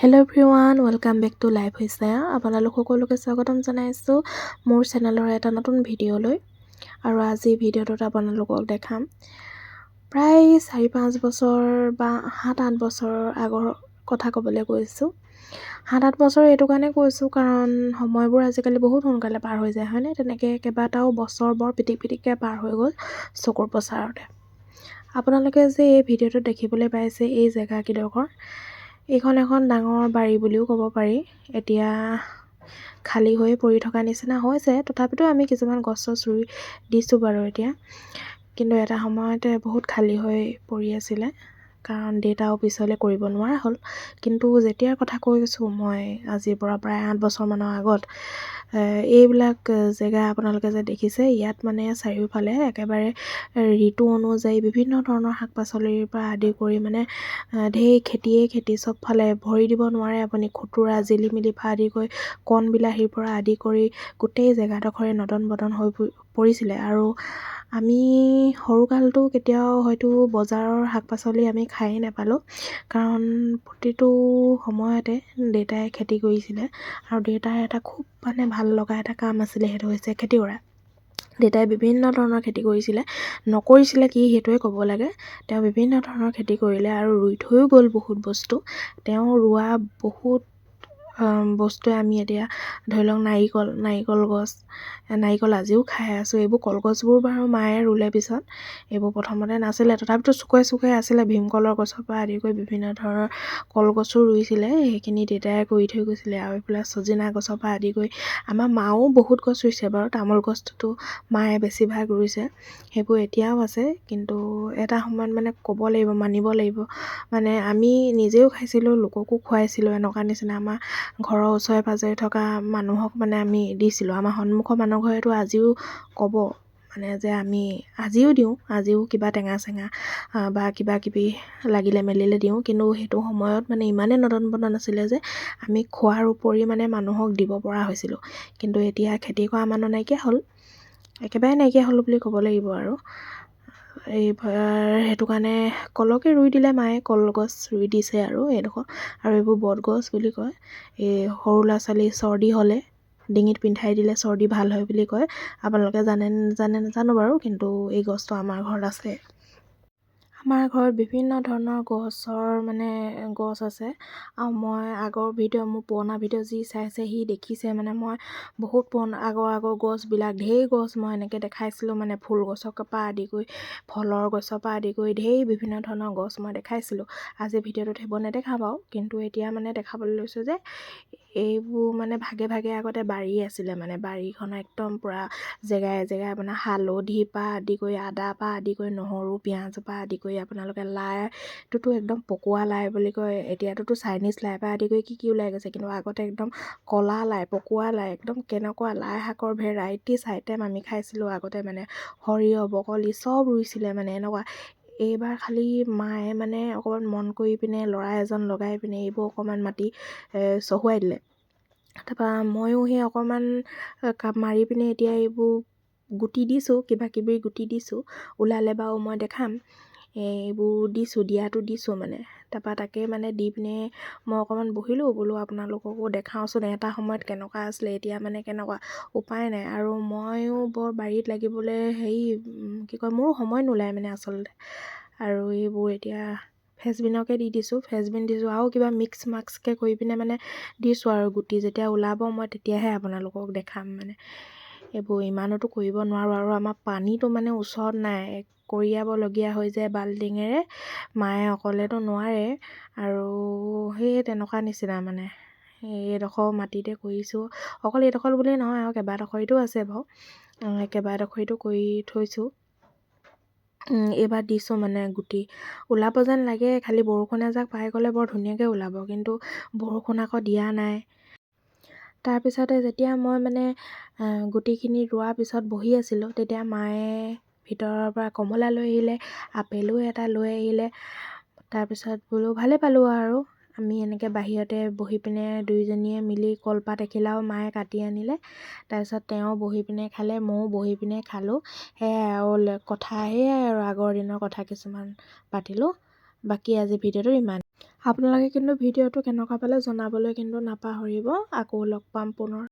Hello' everyone welcome back to life হৈছে আপোনালোক সকলোকে স্বাগতম জনাইছোঁ মোৰ চেনেলৰ এটা নতুন ভিডিঅ'লৈ আৰু আজি ভিডিঅ'টোত আপোনালোকক দেখাম। প্ৰায় চাৰি পাঁচ বছৰ বা সাত আঠ বছৰৰ আগৰ কথা ক'বলৈ গৈছোঁ। সাত আঠ বছৰ এইটো কাৰণে কৈছোঁ কাৰণ সময়বোৰ আজিকালি বহুত সোনকালে পাৰ হৈ যায় হয়নে? তেনেকৈ কেইবাটাও বছৰ বৰ পিটিক পিটিককৈ পাৰ হৈ গ'ল চকুৰ প্ৰচাৰতে আপোনালোকে যে এই ভিডিঅ'টোত দেখিবলৈ পাইছে এই জেগাকেইডোখৰ এইখন এখন ডাঙৰ বাৰী বুলিও ক'ব পাৰি। এতিয়া খালী হৈ পৰি থকা নিচিনা হৈছে। তথাপিতো আমি কিছুমান গছ চছ ৰুই দিছোঁ বাৰু এতিয়া। কিন্তু এটা সময়তে বহুত খালী হৈ পৰি আছিলে। কাৰণ দেউতাও পিছলৈ কৰিব নোৱাৰা হ'ল। কিন্তু যেতিয়াৰ কথা কৈছোঁ মই আজিৰ পৰা প্ৰায় আঠ বছৰমানৰ আগত এইবিলাক জেগা আপোনালোকে যে দেখিছে ইয়াত মানে চাৰিওফালে একেবাৰে ঋতু অনুযায়ী বিভিন্ন ধৰণৰ শাক পাচলিৰ পৰা আদি কৰি মানে ঢেৰ খেতিয়ে খেতি চবফালে ভৰি দিব নোৱাৰে। আপুনি খুতুৰা জিলিমিলি পৰা আদি কৰি কণ বিলাহীৰ পৰা আদি কৰি গোটেই জেগাডোখৰে নদন বদন হৈ পৰিছিলে। আৰু আমি সৰুকালতো কেতিয়াও হয়তো বজাৰৰ শাক পাচলি আমি খায়েই নাপালোঁ। কাৰণ প্ৰতিটো সময়তে দেউতাই খেতি কৰিছিলে আৰু দেউতাৰ এটা খুব মানে ভাল লগা এটা কাম আছিলে সেইটো হৈছে খেতি কৰা দেউতাই বিভিন্ন ধৰণৰ খেতি কৰিছিলে নকৰিছিলে কি সেইটোৱে ক'ব লাগে। তেওঁ বিভিন্ন ধৰণৰ খেতি কৰিলে আৰু ৰুই থৈও গ'ল বহুত বস্তু। তেওঁ ৰোৱা বহুত বস্তুৱে আমি এতিয়া ধৰি লওক নাৰিকল নাৰিকল গছ নাৰিকল আজিও খাই আছোঁ এইবোৰ কলগছবোৰ বাৰু মায়ে ৰুলে পিছত এইবোৰ প্ৰথমতে নাছিলে তথাপিতো চুকে চুকে আছিলে ভীমকলৰ গছৰ পৰা আদি কৰি বিভিন্ন ধৰণৰ কলগছো ৰুইছিলে সেইখিনি দেউতাই কৰি থৈ গৈছিলে আৰু এইফালে চজিনা গছৰ পৰা আদি কৰি আমাৰ মাও বহুত গছ ৰুইছে বাৰু তামোল গছটোতো মায়ে বেছিভাগ ৰুইছে সেইবোৰ এতিয়াও আছে কিন্তু এটা সময়ত মানে ক'ব লাগিব মানিব লাগিব মানে আমি নিজেও খাইছিলোঁ লোককো খুৱাইছিলোঁ এনেকুৱা নিচিনা আমাৰ ঘৰৰ ওচৰে পাঁজৰে থকা মানুহক মানে আমি দিছিলোঁ। আমাৰ সন্মুখৰ মানুহ ঘৰেতো আজিও ক'ব মানে যে আমি আজিও দিওঁ আজিও কিবা টেঙা চেঙা বা কিবা কিবি লাগিলে মেলিলে দিওঁ। কিন্তু সেইটো সময়ত মানে ইমানেই নদন বদন আছিলে যে আমি খোৱাৰ উপৰি মানে মানুহক দিব পৰা হৈছিলোঁ। কিন্তু এতিয়া খেতি কৰা মানুহ নাইকিয়া হ'ল। একেবাৰে নাইকিয়া হ'ল বুলি ক'ব লাগিব আৰু। এই সেইটো কাৰণে কলকে ৰুই দিলে মায়ে কলগছ ৰুই দিছে আৰু এইডোখৰ। আৰু এইবোৰ বটগছ বুলি কয়। এই সৰু ল'ৰা ছোৱালী চৰ্দি হ'লে ডিঙিত পিন্ধাই দিলে চৰ্দি ভাল হয় বুলি কয়। আপোনালোকে জানে জানে নাজানো বাৰু কিন্তু এই গছটো আমাৰ ঘৰত আছে। আমাৰ ঘৰত বিভিন্ন ধৰণৰ গছৰ মানে গছ আছে। আৰু মই আগৰ ভিডিঅ' মোৰ পুৰণা ভিডিঅ' যি চাইছে সি দেখিছে মানে মই বহুত পুৰণা আগৰ আগৰ গছবিলাক ঢেৰ গছ মই এনেকৈ দেখাইছিলোঁ মানে ফুল গছৰ পৰা আদি কৰি ফলৰ গছৰ পৰা আদি কৰি ঢেৰ বিভিন্ন ধৰণৰ গছ মই দেখাইছিলোঁ। আজি ভিডিঅ'টোত সেইবোৰ নেদেখা বাৰু কিন্তু এতিয়া মানে দেখাবলৈ লৈছোঁ যে এইবোৰ মানে ভাগে ভাগে আগতে বাৰী আছিলে মানে বাৰীখন একদম পূৰা জেগাই জেগাই আপোনাৰ হালধিৰ পৰা আদি কৰি আদাৰ পৰা আদি কৰি নহৰু পিঁয়াজৰ পৰা আদি কৰি আপোনালোকে লাইটোতো একদম পকোৱা লাই বুলি কয় এতিয়াতোতো চাইনিজ লাই পৰা আদি কৰি কি কি ওলাই গৈছে কিন্তু আগতে একদম ক'লা লাই পকোৱা লাই একদম কেনেকুৱা লাই শাকৰ ভেৰাইটিছ আইটেম আমি খাইছিলোঁ আগতে মানে সৰিয়হ বকলি চব ৰুইছিলে মানে এনেকুৱা। এইবাৰ খালী মায়ে মানে অকণমান মন কৰি পিনে ল'ৰা এজন লগাই পিনে এইবোৰ অকণমান মাটি চহুৱাই দিলে। তাৰপৰা ময়ো সেই অকণমান মাৰি পিনে এতিয়া এইবোৰ গুটি দিছোঁ কিবা কিবি গুটি দিছোঁ ওলালে বাৰু মই দেখাম। এইবোৰ দিছোঁ দিয়াটো দিছোঁ মানে। তাৰপৰা তাকে মানে দি পিনে মই অকণমান বহিলোঁ বোলো আপোনালোককো দেখাওঁচোন এটা সময়ত কেনেকুৱা আছিলে এতিয়া মানে কেনেকুৱা উপায় নাই। আৰু ময়ো বৰ বাৰীত লাগিবলৈ হেৰি কি কয় মোৰো সময় নোলায় মানে আচলতে। আৰু এইবোৰ এতিয়া ফেচবিনকে দি দিছোঁ ফেচবিন দিছোঁ আৰু কিবা মিক্স মাক্সকৈ কৰি পিনে মানে দিছোঁ আৰু গুটি যেতিয়া ওলাব মই তেতিয়াহে আপোনালোকক দেখাম মানে। এইবোৰ ইমানতো কৰিব নোৱাৰোঁ আৰু আমাৰ পানীটো মানে ওচৰত নাই কঢ়িয়াবলগীয়া হৈ যায় বাল্টিঙেৰে। মায়ে অকলেতো নোৱাৰে আৰু সেই তেনেকুৱা নিচিনা মানে। এইডোখৰ মাটিতে কৰিছোঁ। অকল এইডোখৰ বুলিয়েই নহয় আৰু কেইবাডোখৰিতো আছে বাৰু। কেইবাডোখৰিতো কৰি থৈছোঁ। এইবাৰ দিছোঁ মানে গুটি। ওলাব যেন লাগে খালি বৰষুণ এজাক পাই গ'লে বৰ ধুনীয়াকৈ ওলাব কিন্তু বৰষুণ আকৌ দিয়া নাই। তাৰপিছতে যেতিয়া মই মানে গুটিখিনি ৰোৱাৰ পিছত বহি আছিলোঁ তেতিয়া মায়ে ভিতৰৰ পৰা কমলা লৈ আহিলে আপেলো এটা লৈ আহিলে। তাৰপিছত বোলো ভালে পালোঁ আৰু। আমি এনেকৈ বাহিৰতে বহি পিনে দুয়োজনীয়ে মিলি কলপাত এখিলাও মায়ে কাটি আনিলে। তাৰপিছত তেওঁ বহি পিনে খালে ময়ো বহি পিনে খালোঁ। সেয়াই আৰু কথা সেয়াই আৰু আগৰ দিনৰ কথা কিছুমান পাতিলোঁ। বাকী আজি ভিডিঅ'টো ইমান। আপোনালোকে কিন্তু ভিডিঅ'টো কেনেকুৱা পালে জনাবলৈ কিন্তু নাপাহৰিব। আকৌ লগ পাম পুনৰ।